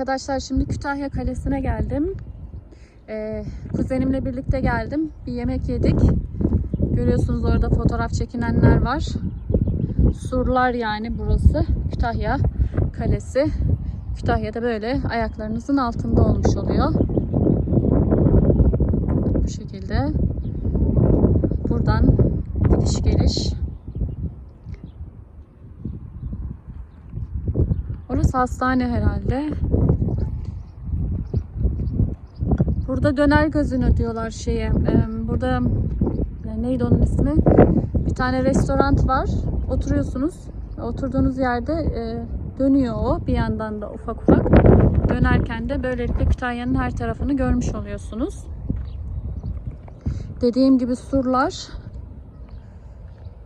Arkadaşlar şimdi Kütahya Kalesi'ne geldim. Ee, kuzenimle birlikte geldim. Bir yemek yedik. Görüyorsunuz orada fotoğraf çekinenler var. Surlar yani burası. Kütahya Kalesi. Kütahya'da böyle ayaklarınızın altında olmuş oluyor. Bu şekilde. Buradan gidiş geliş. Orası hastane herhalde. Burada döner gözünü diyorlar şeye. Burada e, neydi onun ismi? Bir tane restoran var. Oturuyorsunuz. Oturduğunuz yerde e, dönüyor o. Bir yandan da ufak ufak. Dönerken de böylelikle Kütahya'nın her tarafını görmüş oluyorsunuz. Dediğim gibi surlar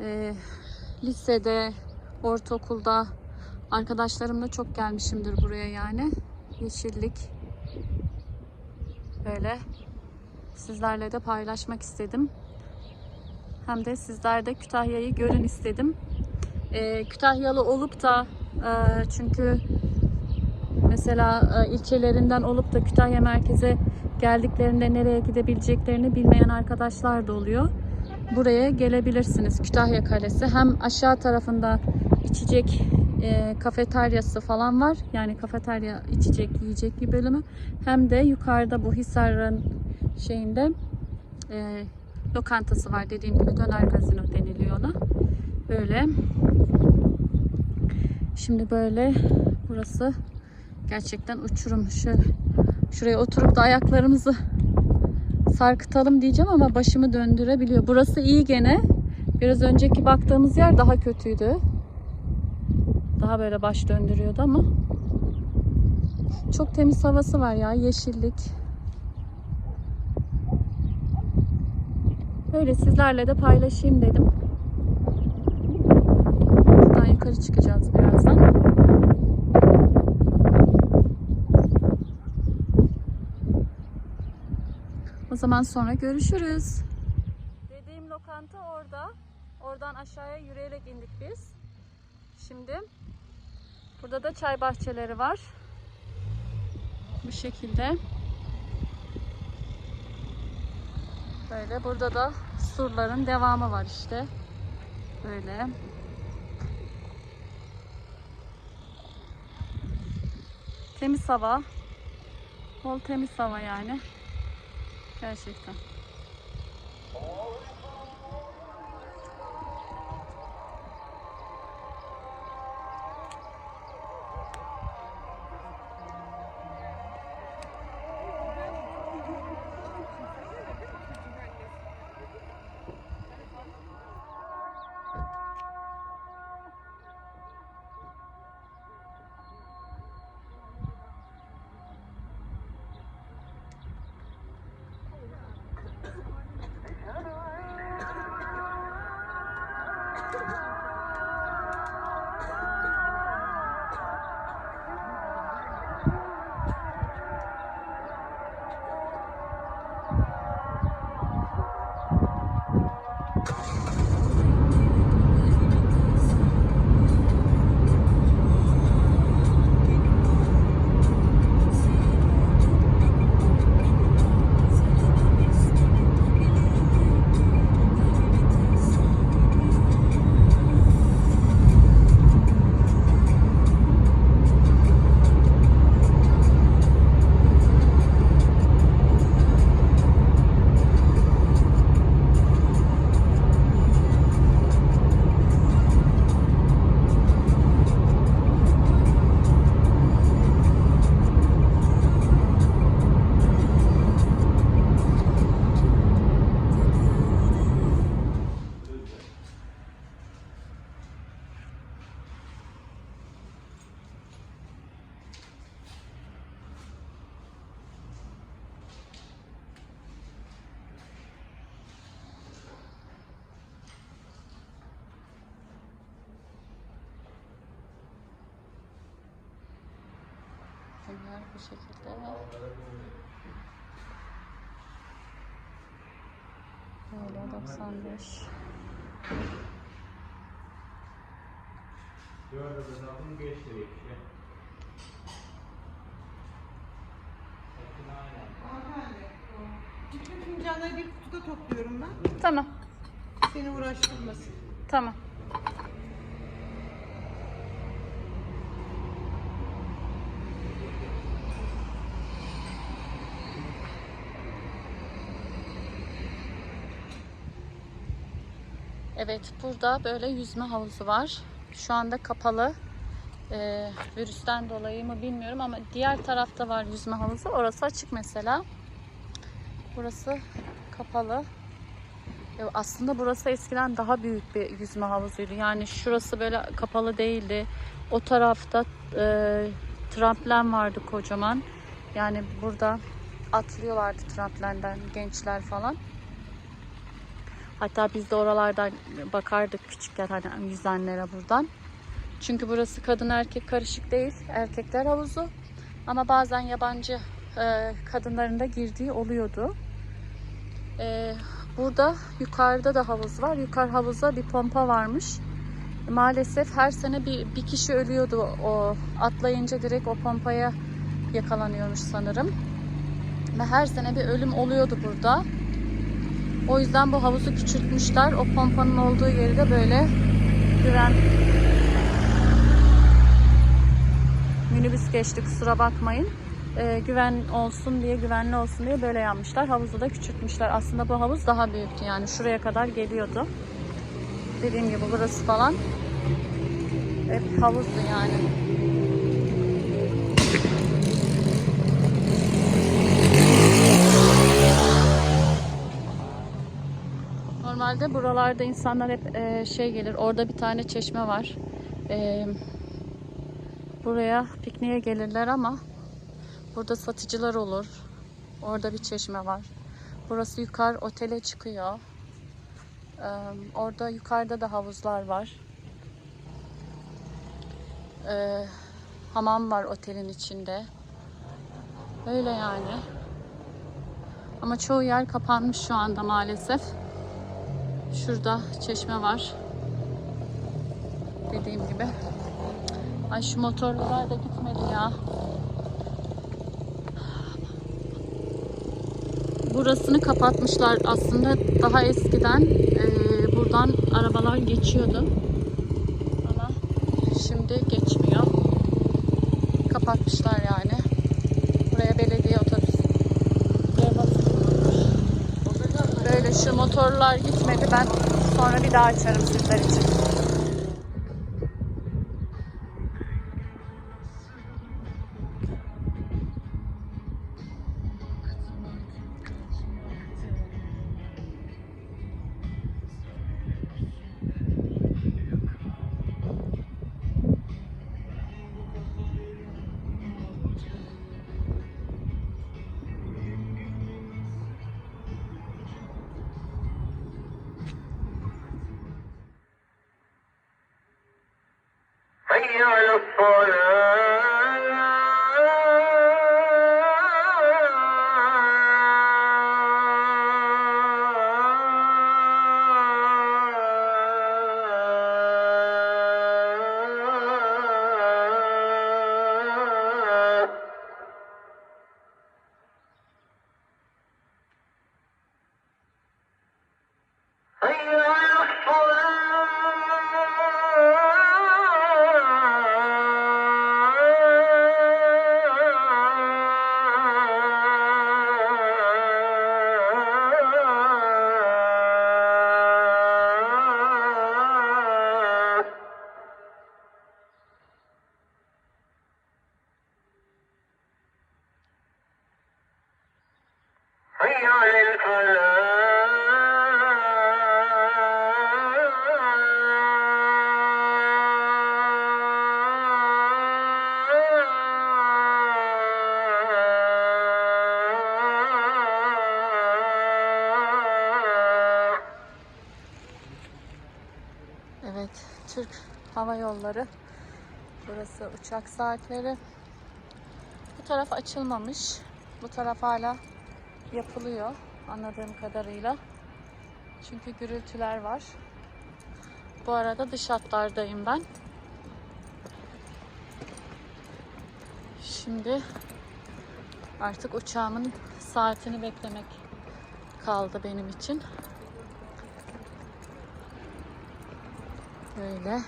e, lisede, ortaokulda arkadaşlarımla çok gelmişimdir buraya yani. Yeşillik böyle sizlerle de paylaşmak istedim. Hem de sizler de Kütahya'yı görün istedim. Ee, Kütahyalı olup da e, çünkü mesela e, ilçelerinden olup da Kütahya merkeze geldiklerinde nereye gidebileceklerini bilmeyen arkadaşlar da oluyor. Buraya gelebilirsiniz. Kütahya Kalesi. Hem aşağı tarafında içecek e, kafeteryası falan var. Yani kafeterya içecek yiyecek bir bölümü. Hem de yukarıda bu Hisar'ın şeyinde e, lokantası var. Dediğim gibi döner gazino deniliyor ona. Böyle. Şimdi böyle burası gerçekten uçurum. Şu, şuraya oturup da ayaklarımızı sarkıtalım diyeceğim ama başımı döndürebiliyor. Burası iyi gene. Biraz önceki baktığımız yer daha kötüydü. Daha böyle baş döndürüyordu ama çok temiz havası var ya yeşillik. Böyle sizlerle de paylaşayım dedim. Buradan yukarı çıkacağız birazdan. O zaman sonra görüşürüz. Dediğim lokanta orada. Oradan aşağıya yürüyerek indik biz. Şimdi burada da çay bahçeleri var. Bu şekilde. Böyle burada da surların devamı var işte. Böyle. Temiz hava. Bol temiz hava yani. 啥意思？它。Böyle 95. Dördü de zaten geçti işte. Bütün fincanları bir kutuda topluyorum ben. Tamam. Seni uğraştırmasın. Tamam. Evet, burada böyle yüzme havuzu var. Şu anda kapalı. Ee, virüsten dolayı mı bilmiyorum ama diğer tarafta var yüzme havuzu. Orası açık mesela. Burası kapalı. Ya aslında burası eskiden daha büyük bir yüzme havuzuydu. Yani şurası böyle kapalı değildi. O tarafta e, tramplen vardı kocaman. Yani burada atlıyorlardı tramplenden gençler falan. Hatta biz de oralardan bakardık küçükken hani yüzenlere buradan. Çünkü burası kadın erkek karışık değil. Erkekler havuzu. Ama bazen yabancı e, kadınların da girdiği oluyordu. E, Burada yukarıda da havuz var. Yukarı havuza bir pompa varmış. Maalesef her sene bir, bir kişi ölüyordu o atlayınca direkt o pompaya yakalanıyormuş sanırım. Ve her sene bir ölüm oluyordu burada. O yüzden bu havuzu küçültmüşler. O pompanın olduğu yeri de böyle güven minibüs geçti kusura bakmayın. Ee, güven olsun diye, güvenli olsun diye böyle yapmışlar. Havuzu da küçültmüşler. Aslında bu havuz daha büyüktü yani şuraya kadar geliyordu. Dediğim gibi burası falan hep havuzdu yani. Normalde buralarda insanlar hep e, şey gelir. Orada bir tane çeşme var. E, buraya pikniğe gelirler ama burada satıcılar olur. Orada bir çeşme var. Burası yukarı otele çıkıyor. E, orada yukarıda da havuzlar var. E, hamam var otelin içinde. Öyle yani. Ama çoğu yer kapanmış şu anda maalesef. Şurada çeşme var. Dediğim gibi. Ay şu motorlular da gitmedi ya. Burasını kapatmışlar aslında daha eskiden e, buradan arabalar geçiyordu. Ama şimdi geçmiyor. Kapatmışlar yani. Buraya belediye otobüs Böyle şu motorlar gitmedi. Ben sonra bir daha açarım sizler için. Türk Hava Yolları. Burası uçak saatleri. Bu taraf açılmamış. Bu taraf hala yapılıyor anladığım kadarıyla. Çünkü gürültüler var. Bu arada dış hatlardayım ben. Şimdi artık uçağımın saatini beklemek kaldı benim için. Böyle.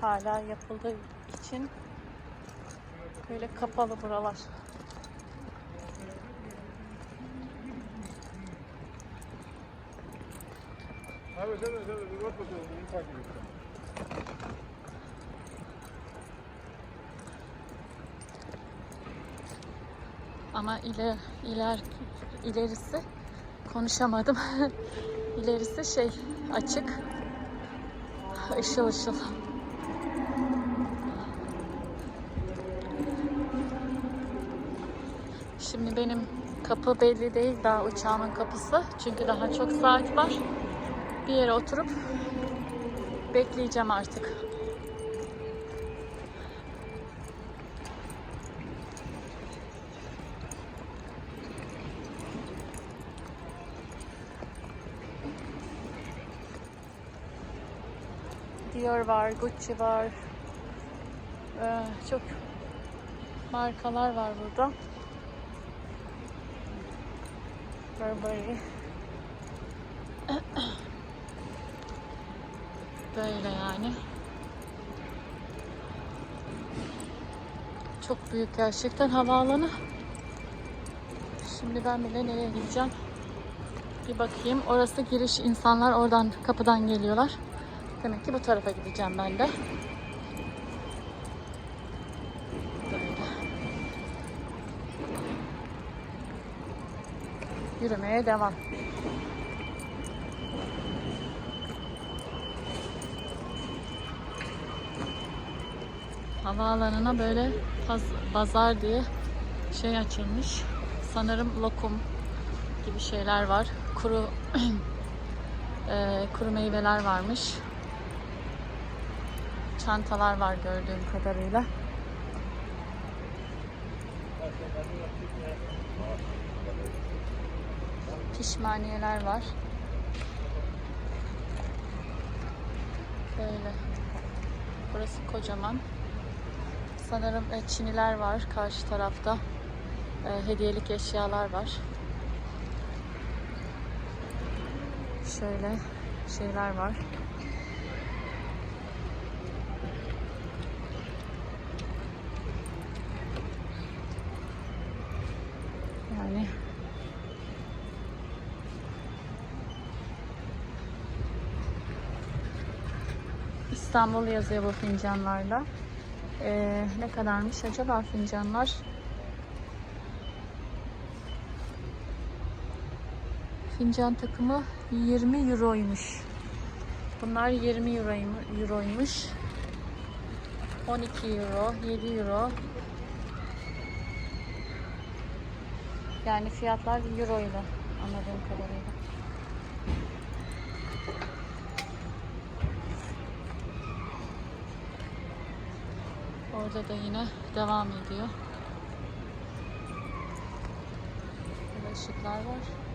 Hala yapıldığı için böyle kapalı buralar. Abi sen de sen de bir bak bakalım. Bunu takip et. Ama iler, iler, ilerisi konuşamadım. ilerisi şey açık. Işıl ışıl. Şimdi benim kapı belli değil daha uçağımın kapısı. Çünkü daha çok saat var. Bir yere oturup bekleyeceğim artık. Dior var, Gucci var. Ee, çok markalar var burada. Burberry. Böyle yani. Çok büyük gerçekten havaalanı. Şimdi ben bile nereye gideceğim? Bir bakayım. Orası giriş. insanlar oradan kapıdan geliyorlar. Demek ki bu tarafa gideceğim ben de. Yürümeye devam. Havaalanına böyle paz- pazar diye şey açılmış. Sanırım lokum gibi şeyler var. Kuru eee, kuru meyveler varmış. Çantalar var gördüğüm kadarıyla. Pişmaniyeler var. Böyle. Burası kocaman. Sanırım e, çiniler var karşı tarafta. E, hediyelik eşyalar var. Şöyle şeyler var. Yani İstanbul yazıyor bu fincanlarda. Ee, ne kadarmış acaba fincanlar? Fincan takımı 20 euroymuş. Bunlar 20 euroymu- euroymuş. 12 euro, 7 euro. Yani fiyatlar euro ile anladığım kadarıyla. Orada da yine devam ediyor. Işıklar var.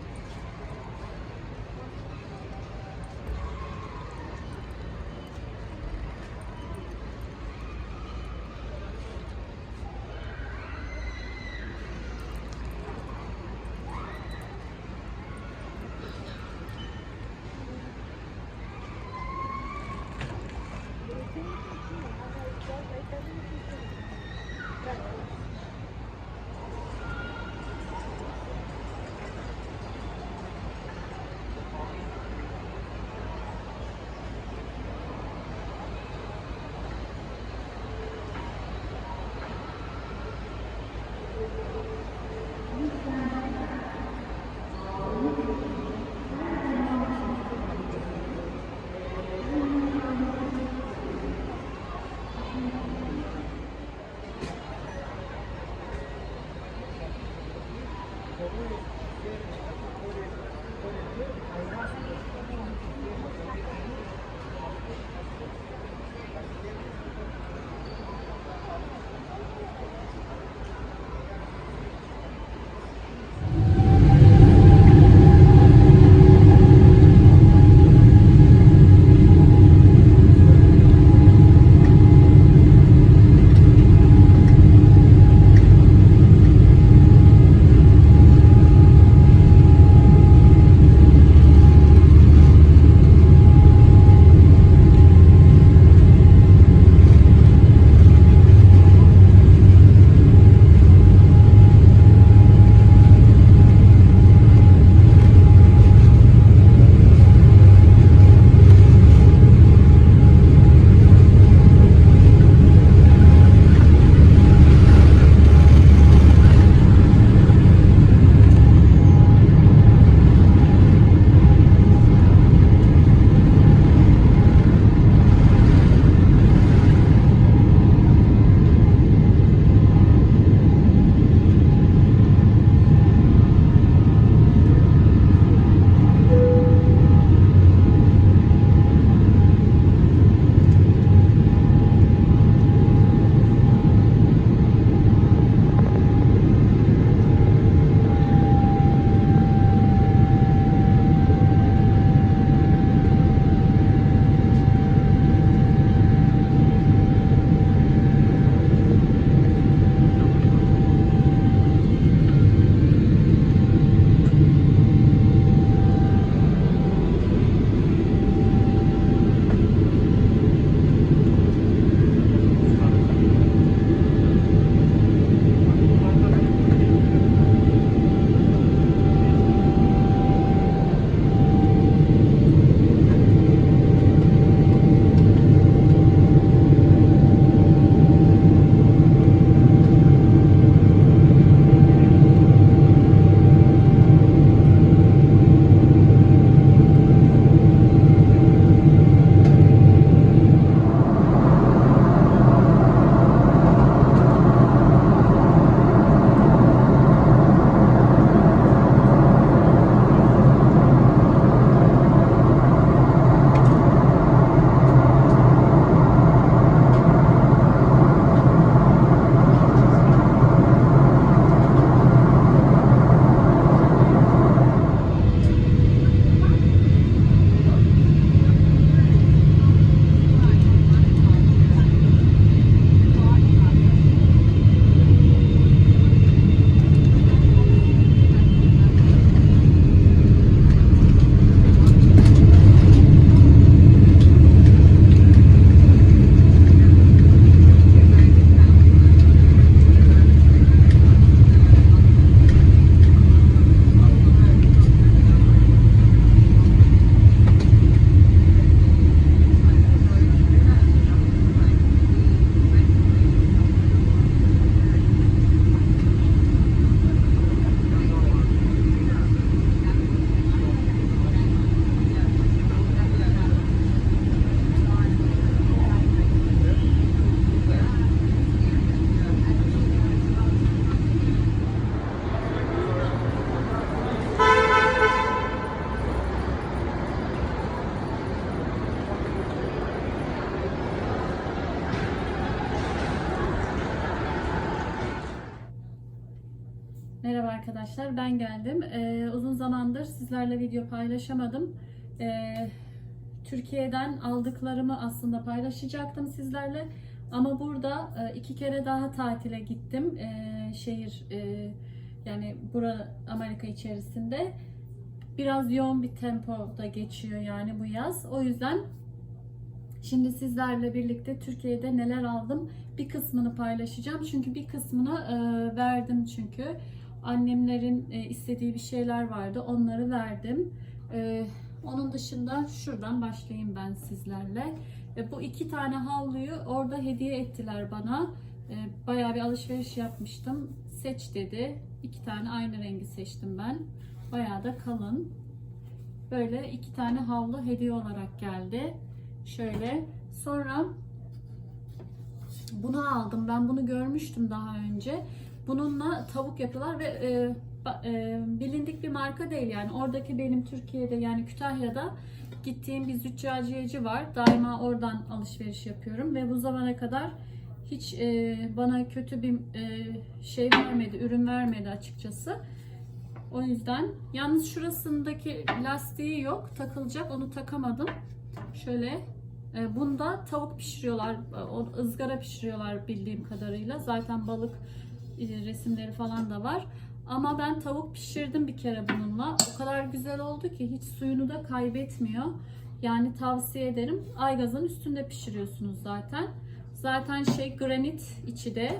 Merhaba arkadaşlar, ben geldim. Ee, uzun zamandır sizlerle video paylaşamadım. Ee, Türkiye'den aldıklarımı aslında paylaşacaktım sizlerle. Ama burada e, iki kere daha tatile gittim. Ee, şehir, e, yani bura Amerika içerisinde. Biraz yoğun bir tempoda geçiyor yani bu yaz. O yüzden Şimdi sizlerle birlikte Türkiye'de neler aldım bir kısmını paylaşacağım. Çünkü bir kısmını e, verdim çünkü. Annemlerin e, istediği bir şeyler vardı. Onları verdim. E, onun dışında şuradan başlayayım ben sizlerle. E, bu iki tane havluyu orada hediye ettiler bana. Bayağı bir alışveriş yapmıştım. Seç dedi. İki tane aynı rengi seçtim ben. Bayağı da kalın. Böyle iki tane havlu hediye olarak geldi. Şöyle. Sonra bunu aldım. Ben bunu görmüştüm daha önce. Bununla tavuk yapıyorlar ve e, e, bilindik bir marka değil yani. Oradaki benim Türkiye'de yani Kütahya'da gittiğim bir züccaciyeci var. Daima oradan alışveriş yapıyorum ve bu zamana kadar hiç e, bana kötü bir e, şey vermedi, ürün vermedi açıkçası. O yüzden yalnız şurasındaki lastiği yok, takılacak. Onu takamadım. Şöyle e, bunda tavuk pişiriyorlar, e, o ızgara pişiriyorlar bildiğim kadarıyla. Zaten balık resimleri falan da var. Ama ben tavuk pişirdim bir kere bununla. O kadar güzel oldu ki hiç suyunu da kaybetmiyor. Yani tavsiye ederim. Aygazın üstünde pişiriyorsunuz zaten. Zaten şey granit içi de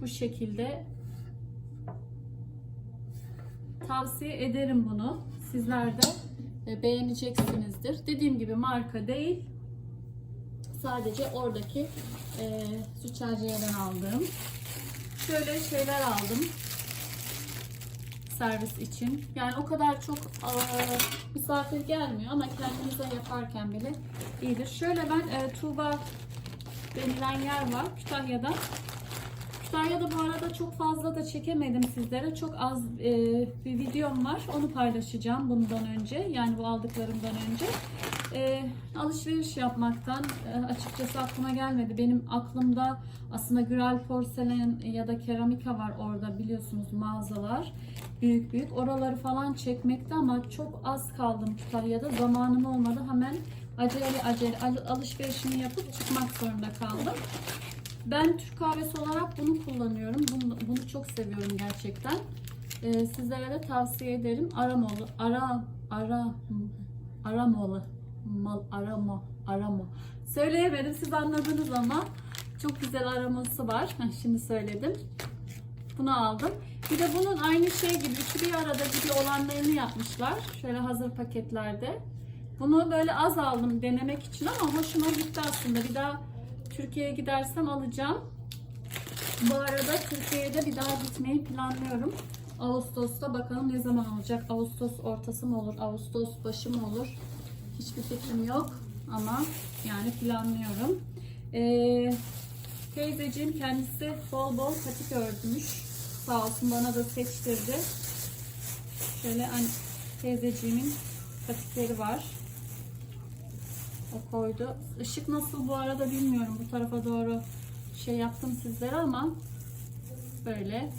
bu şekilde. Tavsiye ederim bunu. Sizler de e, beğeneceksinizdir. Dediğim gibi marka değil. Sadece oradaki e, züccaciyeden aldığım. Şöyle şeyler aldım. Servis için. Yani o kadar çok misafir gelmiyor ama kendinize yaparken bile iyidir. Şöyle ben e, Tuğba denilen yer var Kütahya'da. Kütahya'da bu arada çok fazla da çekemedim sizlere. Çok az e, bir videom var. Onu paylaşacağım bundan önce. Yani bu aldıklarımdan önce. E, alışveriş yapmaktan e, açıkçası aklıma gelmedi. Benim aklımda aslında Gürel Porselen ya da Keramika var orada biliyorsunuz mağazalar. Büyük büyük. Oraları falan çekmekte ama çok az kaldım Kütahya'da. Zamanım olmadı. Hemen acele acele al- alışverişimi yapıp çıkmak zorunda kaldım. Ben Türk kahvesi olarak bunu kullanıyorum. Bunu, bunu çok seviyorum gerçekten. Ee, sizlere de tavsiye ederim. Aramoğlu, ara, ara, aramoğlu, mal, aramo, aramo. Söyleyemedim, siz anladınız ama çok güzel aroması var. Şimdi söyledim. Bunu aldım. Bir de bunun aynı şey gibi, üçü bir arada gibi olanlarını yapmışlar. Şöyle hazır paketlerde. Bunu böyle az aldım denemek için ama hoşuma gitti aslında. Bir daha Türkiye'ye gidersem alacağım. Bu arada Türkiye'ye de bir daha gitmeyi planlıyorum. Ağustos'ta bakalım ne zaman olacak. Ağustos ortası mı olur, Ağustos başı mı olur? Hiçbir fikrim yok ama yani planlıyorum. Ee, teyzeciğim kendisi bol bol patik ördümüş. Sağ olsun bana da seçtirdi. Şöyle hani teyzeciğimin patikleri var. O koydu. Işık nasıl bu arada bilmiyorum. Bu tarafa doğru şey yaptım sizlere ama böyle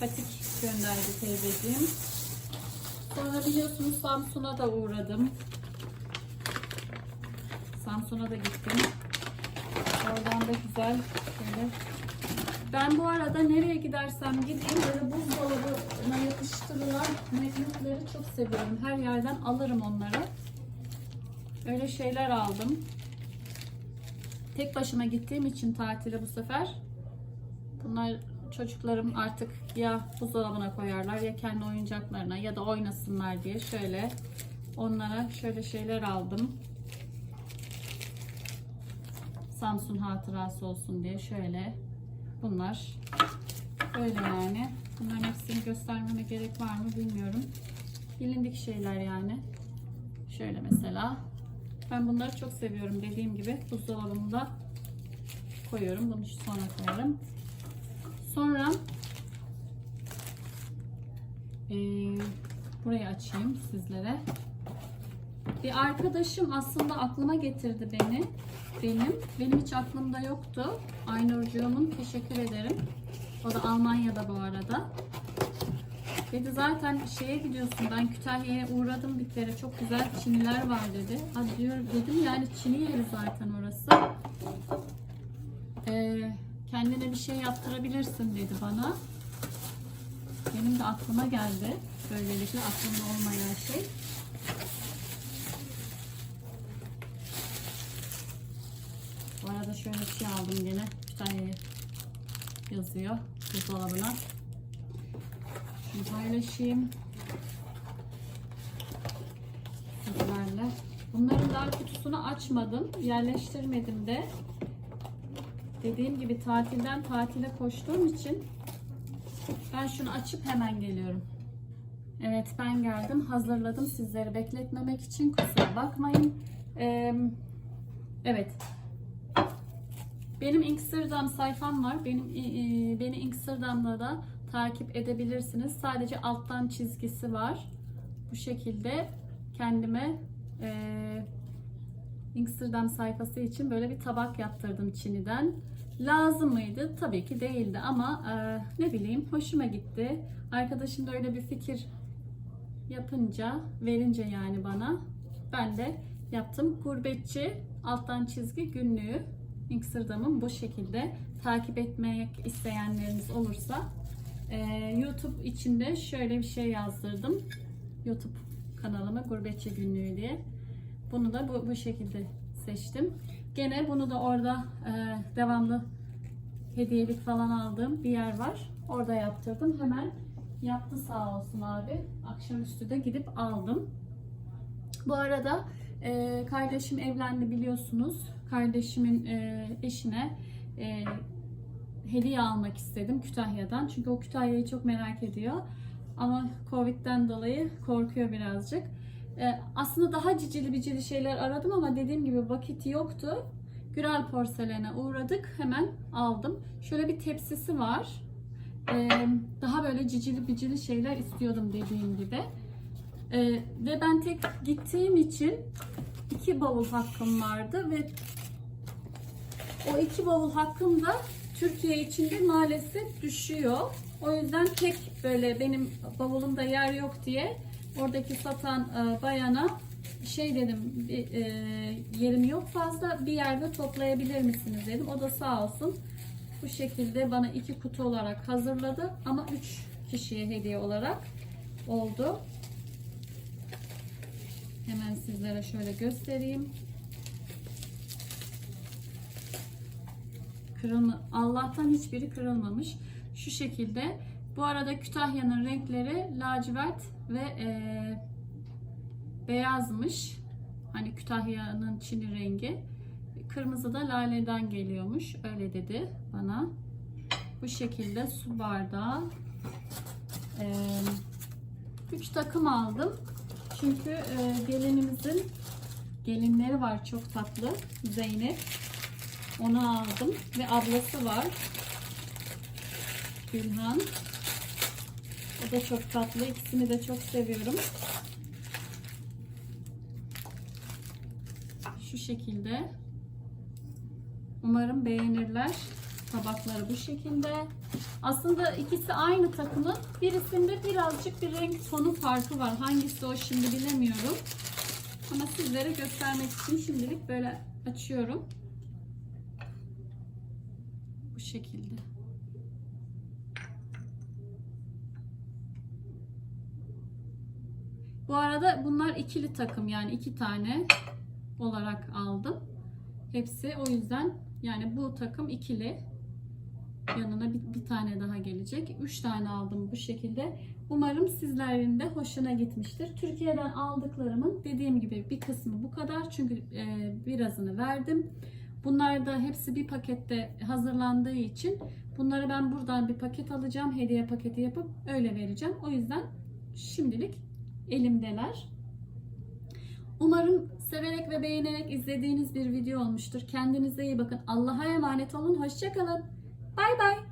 patik gönderdi teyzeciğim. Sonra biliyorsunuz Samsun'a da uğradım. Samsun'a da gittim. Oradan da güzel şöyle. Ben bu arada nereye gidersem gideyim böyle buzdolabına yapıştırılan magnetleri çok seviyorum. Her yerden alırım onları. Öyle şeyler aldım. Tek başıma gittiğim için tatile bu sefer. Bunlar çocuklarım artık ya buzdolabına koyarlar ya kendi oyuncaklarına ya da oynasınlar diye şöyle onlara şöyle şeyler aldım. Samsun hatırası olsun diye şöyle bunlar böyle yani. Bunların hepsini göstermeme gerek var mı bilmiyorum. Bilindik şeyler yani. Şöyle mesela. Ben bunları çok seviyorum. Dediğim gibi buzdolabımda koyuyorum. Bunu sonra koyarım. Sonra eee burayı açayım sizlere. Bir arkadaşım aslında aklıma getirdi beni. Benim. Benim hiç aklımda yoktu. Aynurcuğumun teşekkür ederim. O da Almanya'da bu arada. Dedi zaten şeye gidiyorsun ben Kütahya'ya uğradım bir kere çok güzel çiniler var dedi. Hadi diyor dedim yani çini yeri zaten orası. Ee, kendine bir şey yaptırabilirsin dedi bana. Benim de aklıma geldi. Böylelikle aklımda olmayan şey. Bu arada şöyle bir şey aldım gene. Kütahya'ya yazıyor buzdolabına. Şunu paylaşayım. Sizlerle. Bunların daha kutusunu açmadım. Yerleştirmedim de. Dediğim gibi tatilden tatile koştuğum için ben şunu açıp hemen geliyorum. Evet ben geldim. Hazırladım sizleri bekletmemek için. Kusura bakmayın. Ee, evet. Benim Instagram sayfam var. Benim e, beni Instagram'da da takip edebilirsiniz. Sadece alttan çizgisi var. Bu şekilde kendime e, Instagram sayfası için böyle bir tabak yaptırdım Çin'den. Lazım mıydı? Tabii ki değildi ama e, ne bileyim hoşuma gitti. Arkadaşım da öyle bir fikir yapınca, verince yani bana ben de yaptım. Gurbetçi alttan çizgi günlüğü Instagram'ım bu şekilde. Takip etmek isteyenleriniz olursa e, YouTube içinde şöyle bir şey yazdırdım. YouTube kanalıma Gurbetçi Günlüğü diye. Bunu da bu, bu şekilde seçtim. Gene bunu da orada e, devamlı hediyelik falan aldığım bir yer var. Orada yaptırdım. Hemen yaptı sağ olsun abi. Akşamüstü de gidip aldım. Bu arada e, kardeşim evlendi biliyorsunuz. Kardeşimin e, eşine e, hediye almak istedim Kütahya'dan. Çünkü o Kütahya'yı çok merak ediyor. Ama Covid'den dolayı korkuyor birazcık. E, aslında daha cicili bicili şeyler aradım ama dediğim gibi vakit yoktu. Gürel Porselen'e uğradık. Hemen aldım. Şöyle bir tepsisi var. E, daha böyle cicili bicili şeyler istiyordum dediğim gibi. E, ve ben tek gittiğim için iki bavul hakkım vardı ve o iki bavul hakkım da Türkiye içinde maalesef düşüyor. O yüzden tek böyle benim bavulumda yer yok diye oradaki satan e, bayana şey dedim bir, e, yerim yok fazla bir yerde toplayabilir misiniz dedim. O da sağ olsun bu şekilde bana iki kutu olarak hazırladı ama üç kişiye hediye olarak oldu. Hemen sizlere şöyle göstereyim. Kırılma, Allah'tan hiçbiri kırılmamış. Şu şekilde. Bu arada Kütahya'nın renkleri lacivert ve e, beyazmış. Hani Kütahya'nın Çin'i rengi. Kırmızı da laleden geliyormuş. Öyle dedi bana. Bu şekilde su bardağı. E, takım aldım. Çünkü e, gelinimizin gelinleri var çok tatlı. Zeynep. Onu aldım. Ve ablası var. Gülhan. O da çok tatlı. İkisini de çok seviyorum. Şu şekilde. Umarım beğenirler. Tabakları bu şekilde. Aslında ikisi aynı takımın. Birisinde birazcık bir renk tonu farkı var. Hangisi o şimdi bilemiyorum. Ama sizlere göstermek için şimdilik böyle açıyorum. Bu şekilde. Bu arada bunlar ikili takım yani iki tane olarak aldım. Hepsi o yüzden yani bu takım ikili. Yanına bir, bir tane daha gelecek. Üç tane aldım bu şekilde. Umarım sizlerin de hoşuna gitmiştir. Türkiye'den aldıklarımın dediğim gibi bir kısmı bu kadar. Çünkü e, birazını verdim. Bunlar da hepsi bir pakette hazırlandığı için bunları ben buradan bir paket alacağım. Hediye paketi yapıp öyle vereceğim. O yüzden şimdilik elimdeler. Umarım severek ve beğenerek izlediğiniz bir video olmuştur. Kendinize iyi bakın. Allah'a emanet olun. Hoşçakalın. Bay bay.